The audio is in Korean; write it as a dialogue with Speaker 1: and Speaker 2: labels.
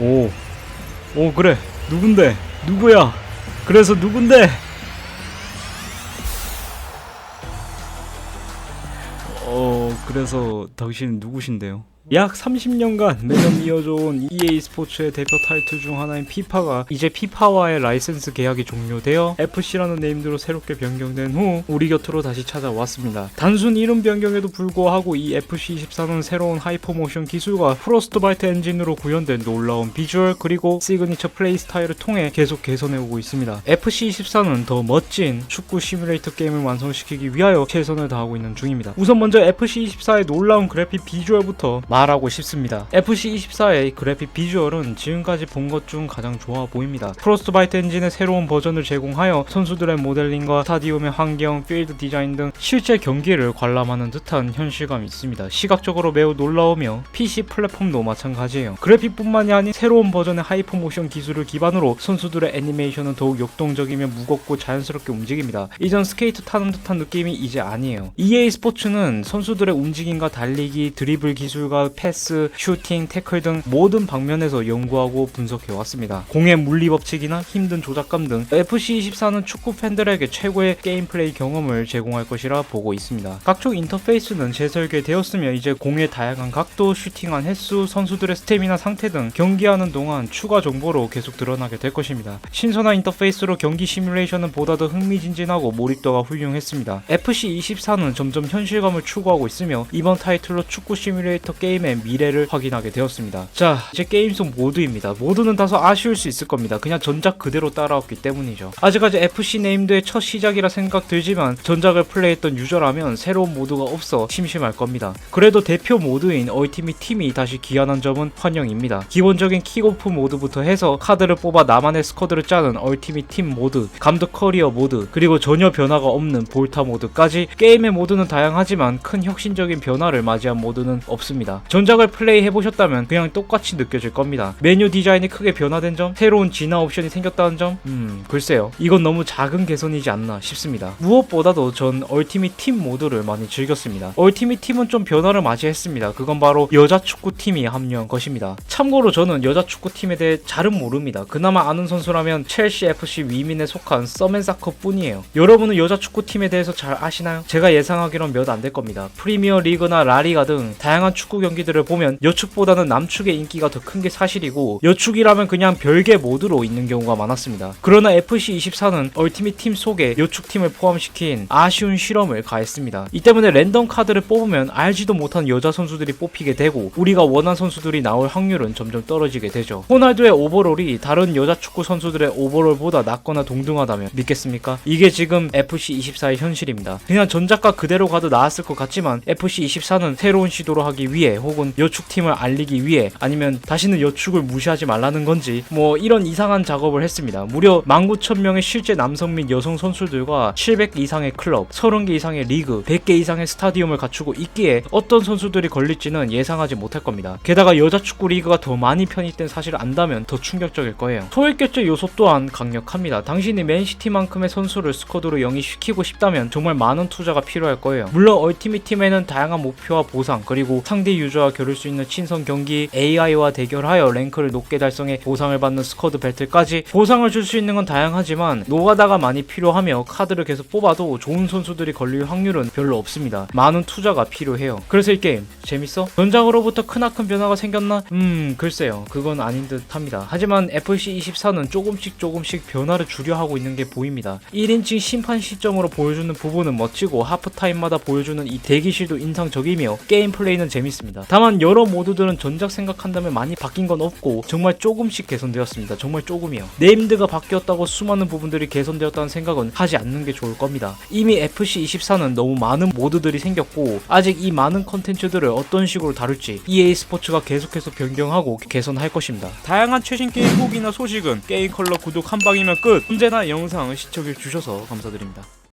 Speaker 1: 오, 오 그래. 누군데? 누구야? 그래서 누군데? 어 그래서 당신은 누구신데요? 약 30년간 매년 이어져온 EA 스포츠의 대표 타이틀 중 하나인 피파가 이제 피파와의 라이센스 계약이 종료되어 FC라는 네임드로 새롭게 변경된 후 우리 곁으로 다시 찾아왔습니다. 단순 이름 변경에도 불구하고 이 FC24는 새로운 하이퍼모션 기술과 프로스트바이트 엔진으로 구현된 놀라운 비주얼 그리고 시그니처 플레이 스타일을 통해 계속 개선해오고 있습니다. FC24는 더 멋진 축구 시뮬레이터 게임을 완성시키기 위하여 최선을 다하고 있는 중입니다. 우선 먼저 FC24의 놀라운 그래픽 비주얼부터 말하고 싶습니다. FC24의 그래픽 비주얼은 지금까지 본 것 중 가장 좋아 보입니다. 프로스트바이트 엔진의 새로운 버전을 제공하여 선수들의 모델링과 스타디움의 환경, 필드 디자인 등 실제 경기를 관람하는 듯한 현실감이 있습니다. 시각적으로 매우 놀라우며 PC 플랫폼도 마찬가지예요. 그래픽뿐만이 아닌 새로운 버전의 하이퍼 모션 기술을 기반으로 선수들의 애니메이션은 더욱 역동적이며 무겁고 자연스럽게 움직입니다. 이전 스케이트 타는 듯한 느낌이 이제 아니에요. EA 스포츠는 선수들의 움직임과 달리기, 드리블 기술과 패스, 슈팅, 태클 등 모든 방면에서 연구하고 분석해 왔습니다. 공의 물리 법칙이나 힘든 조작감 등 FC24는 축구 팬들에게 최고의 게임 플레이 경험을 제공할 것이라 보고 있습니다. 각종 인터페이스는 재설계되었으며 이제 공의 다양한 각도, 슈팅한 횟수, 선수들의 스태미나 상태 등 경기하는 동안 추가 정보로 계속 드러나게 될 것입니다. 신선한 인터페이스로 경기 시뮬레이션은 보다 더 흥미진진하고 몰입도가 훌륭했습니다. FC24는 점점 현실감을 추구하고 있으며 이번 타이틀로 축구 시뮬레이터 게임 의 미래를 확인하게 되었습니다. 자, 이제 게임 속 모드입니다. 모드는 다소 아쉬울 수 있을 겁니다. 그냥 전작 그대로 따라왔기 때문이죠. 아직까지 FC 네임드의 첫 시작이라 생각 들지만 전작을 플레이했던 유저라면 새로운 모드가 없어 심심할 겁니다. 그래도 대표 모드인 얼티밋 팀이 다시 귀환한 점은 환영입니다. 기본적인 킥오프 모드부터 해서 카드를 뽑아 나만의 스쿼드를 짜는 얼티밋 팀 모드, 감독 커리어 모드, 그리고 전혀 변화가 없는 볼타 모드까지 게임의 모드는 다양하지만 큰 혁신적인 변화를 맞이한 모드는 없습니다. 전작을 플레이 해 보셨다면 그냥 똑같이 느껴질 겁니다. 메뉴 디자인이 크게 변화된 점, 새로운 진화 옵션이 생겼다는 점, 음, 글쎄요. 이건 너무 작은 개선이지 않나 싶습니다. 무엇보다도 전 얼티밋 팀 모드를 많이 즐겼습니다. 얼티밋 팀은 좀 변화를 맞이했습니다. 그건 바로 여자 축구 팀이 합류한 것입니다. 참고로 저는 여자 축구 팀에 대해 잘은 모릅니다. 그나마 아는 선수라면 첼시 FC 위민에 속한 서맨사커 뿐이에요. 여러분은 여자 축구 팀에 대해서 잘 아시나요? 제가 예상하기론 몇 안 될 겁니다. 프리미어 리그나 라리가 등 다양한 축구 경기들을 보면 여축보다는 남축의 인기가 더 큰 게 사실이고 여축이라면 그냥 별개 모드로 있는 경우가 많았습니다. 그러나 FC24는 얼티밋 팀 속에 여축팀을 포함시킨 아쉬운 실험을 가했습니다. 이 때문에 랜덤 카드를 뽑으면 알지도 못한 여자 선수들이 뽑히게 되고 우리가 원한 선수들이 나올 확률은 점점 떨어지게 되죠. 호날두의 오버롤이 다른 여자 축구 선수들의 오버롤보다 낮거나 동등하다면 믿겠습니까? 이게 지금 FC24의 현실입니다. 그냥 전작과 그대로 가도 나았을 것 같지만 FC24는 새로운 시도를 하기 위해 혹은 여축팀을 알리기 위해 아니면 다시는 여축을 무시하지 말라는 건지 뭐 이런 이상한 작업을 했습니다. 무려 19,000명의 실제 남성 및 여성 선수들과 700 이상의 클럽, 30개 이상의 리그, 100개 이상의 스타디움을 갖추고 있기에 어떤 선수들이 걸릴지는 예상하지 못할 겁니다. 게다가 여자 축구 리그가 더 많이 편입된 사실을 안다면 더 충격적일 거예요. 소액결제 요소 또한 강력합니다. 당신이 맨시티만큼의 선수를 스쿼드로 영입시키고 싶다면 정말 많은 투자가 필요할 거예요. 물론 얼티밋 팀에는 다양한 목표와 보상 그리고 상대 유 저와 겨룰 수 있는 친선 경기, AI와 대결하여 랭크를 높게 달성해 보상을 받는 스쿼드 배틀까지 보상을 줄 수 있는 건 다양하지만 노가다가 많이 필요하며 카드를 계속 뽑아도 좋은 선수들이 걸릴 확률은 별로 없습니다. 많은 투자가 필요해요. 그래서 이 게임 재밌어? 전작으로부터 크나큰 변화가 생겼나? 음 글쎄요 그건 아닌 듯 합니다. 하지만 FC24는 조금씩 조금씩 변화를 주려 하고 있는 게 보입니다. 1인칭 심판 시점으로 보여주는 부분은 멋지고 하프타임마다 보여주는 이 대기실도 인상적이며 게임 플레이는 재밌 습니다. 다만 여러 모드들은 전작 생각한다면 많이 바뀐 건 없고 정말 조금씩 개선되었습니다. 정말 조금이요. 네임드가 바뀌었다고 수많은 부분들이 개선되었다는 생각은 하지 않는 게 좋을 겁니다. 이미 FC24는 너무 많은 모드들이 생겼고 아직 이 많은 컨텐츠들을 어떤 식으로 다룰지 EA 스포츠가 계속해서 변경하고 개선할 것입니다. 다양한 최신 게임 후기나 소식은 게임 컬러 구독 한 방이면 끝. 언제나 영상 시청해 주셔서 감사드립니다.